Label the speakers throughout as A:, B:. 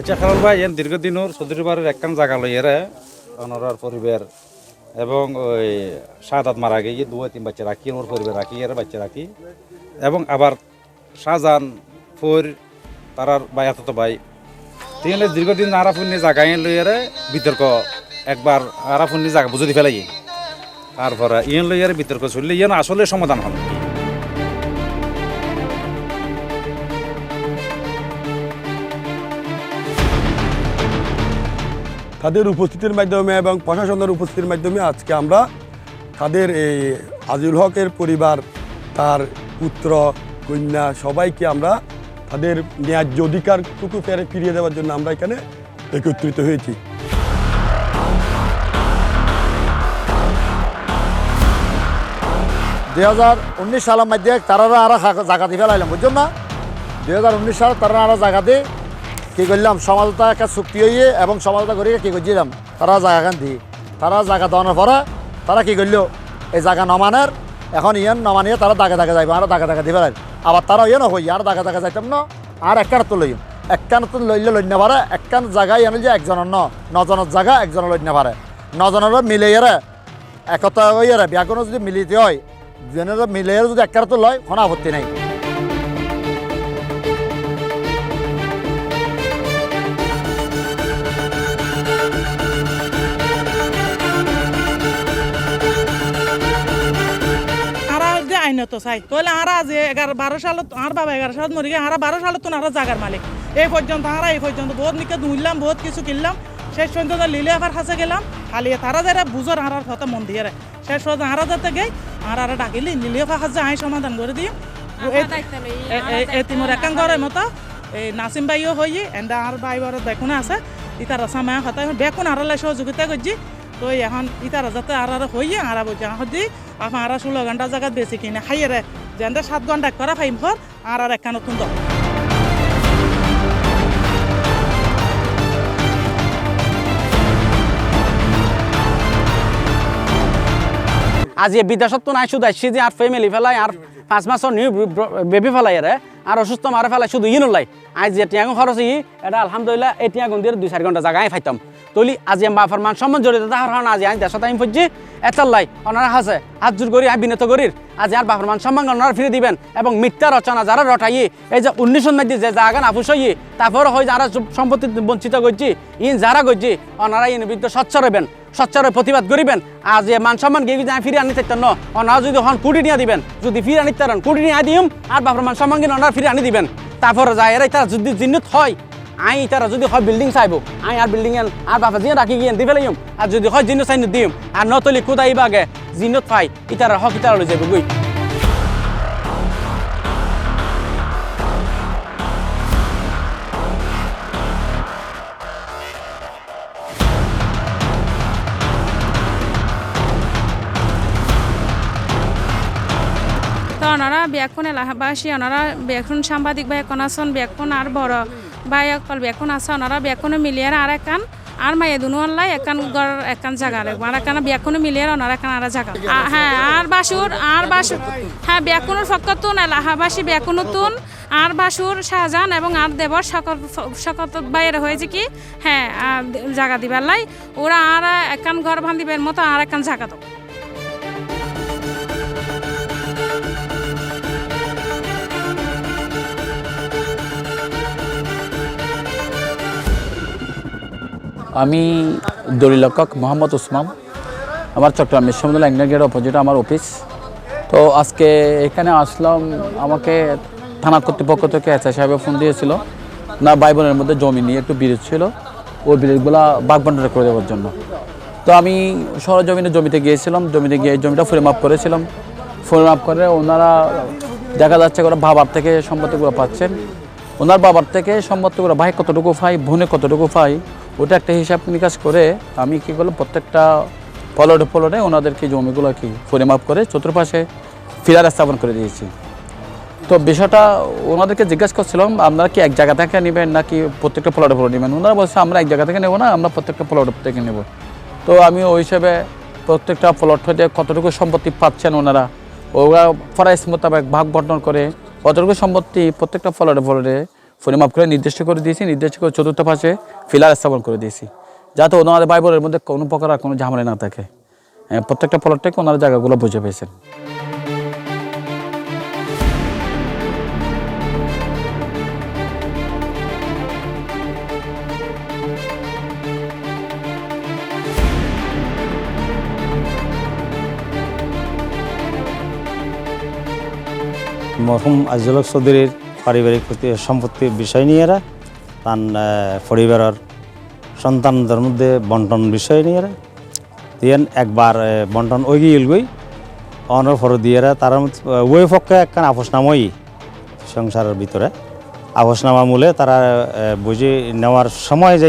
A: আচ্ছা খালাল ভাই, এন দীর্ঘদিনের চৌধুরীবাড়ির একখান জায়গা লই এরে অনরার পরিবার এবং ওই শাহাদাত মারা গিয়ে দু তিন বাচ্চা রাখি, ওর পরিবার রাখি, এর বাচ্চা রাখি এবং আবার শাহজাহান, ফোর, তারার ভাই এত ভাই। তিনলে দীর্ঘদিন আরাফুন্নি জায়গায় লই এরে বিতর্ক, একবার আরাফুন্নি জায়গা বুঝতে ফেলাই। তারপরে ইয়েন লই এর বিতর্ক চললে, ইয়েন আসলে সমাধান হল
B: তাদের উপস্থিতির মাধ্যমে এবং প্রশাসনের উপস্থিতির মাধ্যমে আজকে আমরা তাদের এই আজিউল হকের পরিবার, তার পুত্র, কন্যা সবাইকে আমরা তাদের ন্যায্য অধিকারটুকু ফেরে ফিরিয়ে দেওয়ার জন্য আমরা এখানে একত্রিত হয়েছি।
C: দুই হাজার উনিশ সালের মধ্যে তারা আরও জায়গা দিয়ে ফেলাইলাম, বুঝছেন না? দুই হাজার উনিশ সাল তারা আরও জায়গা দিয়ে কী করলাম? সমাজতা একটা চুক্তি হইয়ে এবং সমাজতা করিয়ে কী করছিলাম? তারা জায়গাখান দিয়ে তারা জায়গা দেওয়ানোর পরে তারা কী করল? এই জায়গা নমানের, এখন ইয়ান নমানিয়ে তারা দাগে দাগে যাইব, আর দাগে দাগে ফেলাই আবার তারা ইয়ে নই আর দাগে দাগে যাইতাম না, আর একখান তো লইম একখান তো লইলে লইনে পারে একখান জায়গায় এনে যে একজনের ন, নজনের জায়গা একজনের লইনে পারে। নজনের মিলে এরে একতা হইয়ে ব্যাকরণ যদি মিলিতে হয় জেনারেল মিলে যদি একটা তো লয়, কোনো আপত্তি নাই।
D: আইনত চাই। তাহলে আরা যে এগারো বারো সালত আর বাবা এগারো সালত মরি গিয়ে আরা বারো সালত তো আরা জাগার মালিক। এই পর্যন্ত আরা এই পর্যন্ত বহুত নিকে দুইলাম বহুত কিছু কিনলাম। শেষ পর্যন্ত লিলে আবার কাছে গেলাম। খালি তারা যারা বুঝর আরার কথা মন দিয়ে। শেষ পর্যন্ত আরা যাতে গে আর আরা ডাকিলি লিলে কাছে আই সমাধান করে দিই এতিমর একাং ঘরের মতো। এই নাসিম বাইও হই এন্ডা আর বড় বেকুন আছে। ইতার সামায় কথা বেকুন আরালে সহযোগিতা করছি। তো এখন ইতারা যাতে আর আর হইয়ে আরা বলছে হদি আপা আরা ষোলো ঘণ্টা জায়গা বেশি কিনে। খাইয়ে রে যেন সাত ঘণ্টা করা ফাইম ফর আর আর একখান নতুন দল।
E: আজ বিদেশত নাই শুধু আসছি যে আর ফ্যামিলি ফেলাই আর পাঁচ মাসের নিউ বেবি ফেলাই আরে আর অসুস্থ মারে ফেলাই শুধু ইন লাই আজ যে টিয়াং খরচ ই এটা আলহামদুলিল্লাহ এই টিয়াং দিয়ে দুই চার ঘণ্টা জায়গায় ফাইতাম। তলি আজি মা ফরমান সম্মান জড়িত, তাহার হন আজি আজ দেশত আমি ফুজি এতাল্লাই ওনারা হাসে হাত জোর করি আমি বিনত করির। আজি আর বাফরমান সম্মান ওনারা ফিরে দিবেন এবং মিথ্যা রচনা যারা রটাই এই যে উনিশশো মধ্যে যে জায়গা নাফুস হই তারপর হয় যারা সম্পত্তি বঞ্চিত করছি, ইন যারা করছি ওনারা ইন বিরুদ্ধে স্বচ্ছ রইবেন স্বচ্ছরে প্রতিবাদ করিবেন। আজ এ মান সম্মান গিয়ে যদি ফিরে আনি থাকতেন ওনারা যদি হন কুড়ি নিয়ে দিবেন, যদি ফিরে আনিতে কুড়ি নিয়ে দিম, আর বাপর মান সম্মান গিয়ে ফিরে আনি দিবেন। তারপরে যায়, এরাই তারা যদি জিন্নত হয়, আই তারা যদি হয় বিল্ডিং চাইব। আই আর বিল্ডিং এন, আর বাপা জিয়া রাখি গিয়ে দিবে ফেলাইম আর যদি হয় জিন্ন চাইন দিম। আর নতলি কোদাই বাগে জিন্নত পাই, ইতারা হক ইতারা লই যাবে গুই
F: ওনারা ব্যাকুন এলাহাবাসী ওনারা ব্যাকুন সাংবাদিক ভাই এখন আছেন ব্যাকুন আর বড় ভাই অকল ব্যাকুন আছে ওনারা ব্যাকুনে মিলিয়ে আর একান, আর মায়ে দুনু আল্লাহ, একান গড় একান জায়গা লাগবে, আর একান ব্যাকুনে মিলিয়ে ওনারা একান আর জায়গা হ্যাঁ আর বাসুর আর বাসুর হ্যাঁ ব্যাকুনের ফকতুন এলাহাবাসী ব্যাকুনতুন আর বাসুর শাহজাহান এবং আর দেবর সকল সকত বাইরে হয়েছে কি হ্যাঁ জায়গা দিবার লাই, ওরা আর একান ঘর বান্ধিবের মতো আর একান জায়গা তো
G: আমি দলিলকক মোহাম্মদ উসমান আমার চট্টগ্রাম বিশ্ববিদ্যালয় গেট অপোজিট আমার অফিস তো আজকে এখানে আসলাম, আমাকে থানা কর্তৃপক্ষ থেকে এসআই সাহেব ফোন দিয়েছিল। না ভাই বোনের মধ্যে জমি নিয়ে একটু বিরোধ ছিল। ওই বিরোধগুলো বাঘ বন্টন করে দেওয়ার জন্য। তো আমি সরজমিনে জমিতে গিয়েছিলাম, জমিতে গিয়ে জমিটা ফ্রেম আপ করেছিলাম। ফ্রেম আপ করে ওনারা দেখা যাচ্ছে ওরা বাবার থেকে সম্পত্তিগুলো পাচ্ছেন। ওনার বাবার থেকে সম্পত্তিগুলো ভাই কতটুকু পাই, বোনে কতটুকু পাই ওটা একটা হিসাব নিকাশ করে আমি কী করলাম, প্রত্যেকটা ফলটে ফলটে ওনাদেরকে জমিগুলো কি ফ্রেম আপ করে চতুর্পাশে ফিলার স্থাপন করে দিয়েছি। তো বিষয়টা ওনাদেরকে জিজ্ঞেস করছিলাম, আপনারা কি এক জায়গা থেকে নেবেন নাকি প্রত্যেকটা প্লটে প্লট নেবেন? ওনারা বলছে, আমরা এক জায়গা থেকে নেব না, আমরা প্রত্যেকটা প্লট থেকে নেব। তো আমি ওই হিসেবে প্রত্যেকটা প্লট হতে কতটুকু সম্পত্তি পাচ্ছেন ওনারা, ওরা ফরাইস মোতাবেক ভাগ বন্টন করে কতটুকু সম্পত্তি প্রত্যেকটা প্লটে প্লটে পরিমাপ করে নির্দিষ্ট করে দিয়েছি, নির্দিষ্ট করে চতুর্থ পাশে ফিলার স্থাপন করে দিয়েছি। যাতে ওনাদের ভাই বোনের মধ্যে কোনো প্রকার আর কোনো ঝামেলা না থাকে। প্রত্যেকটা প্লট থেকে ওনারা জায়গাগুলো বুঝে পেয়েছেন।
H: মরহুম আজিজুলক চৌধুরীর পারিবারিক সম্পত্তির বিষয় নিয়ে এরা তার পরিবারের সন্তানদের মধ্যে বন্টন বিষয় নিয়ে এরা। দিয়েন একবার বন্টন ওই গিয়ে গই অনর ফর দিয়ে এরা তার ওই পক্ষে একখান আপোষনামই সংসারের ভিতরে। আপোষনামা মূলে তারা বুঝে নেওয়ার সময় যে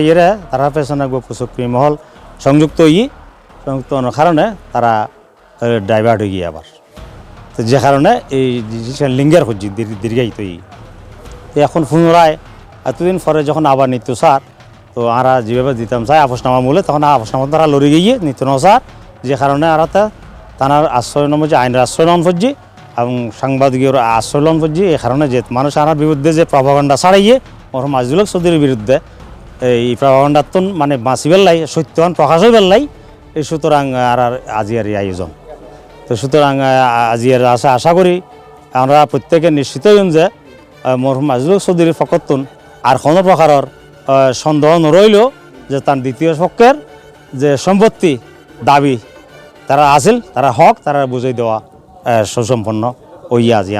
H: তারা পেছনে প্রচক্রিয় মহল সংযুক্ত ই সংযুক্ত কারণে তারা ডাইভার্ট হয়ে গিয়ে আবার। তো যে কারণে এই লিঙ্গের হচ্ছে দীর্ঘায়িত এই তো এখন পুনরায় এতদিন পরে যখন আবার নিত্য সার, তো আরা যেভাবে দিতাম চাই আপোষনামা মূলে, তখন আপোষনামা তারা লড়ে গিয়ে নিত্য নসার যে কারণে আর তার আশ্রয় নম যে আইনের আশ্রয় লন ফজি এবং সাংবাদিকের আশ্রয় লন ফজি এই কারণে যে মানুষ আনার বিরুদ্ধে যে প্রভাকাণ্ডা ছাড়াইয়ে ওর মাজুলক চৌধুরীর বিরুদ্ধে, এই প্রভাকাণ্ডাতন মানে বাঁচিবেল লাই সত্যবান প্রকাশ হইবেল লাই এই সুতরাং আর আর আজি আর আয়োজন। তো সুতরাং আজি এর আশা আশা করি আমরা প্রত্যেকে নিশ্চিত হইন যে মরহুম আজিজুল চৌধুরীর ফকতুন আর কোনো প্রকারের সন্দেহ নরইল যে তার দ্বিতীয় পক্ষের যে সম্পত্তি দাবি তারা আছিল তারা হক তারা বুঝাই দেওয়া সুসম্পন্ন ওইয়া আজি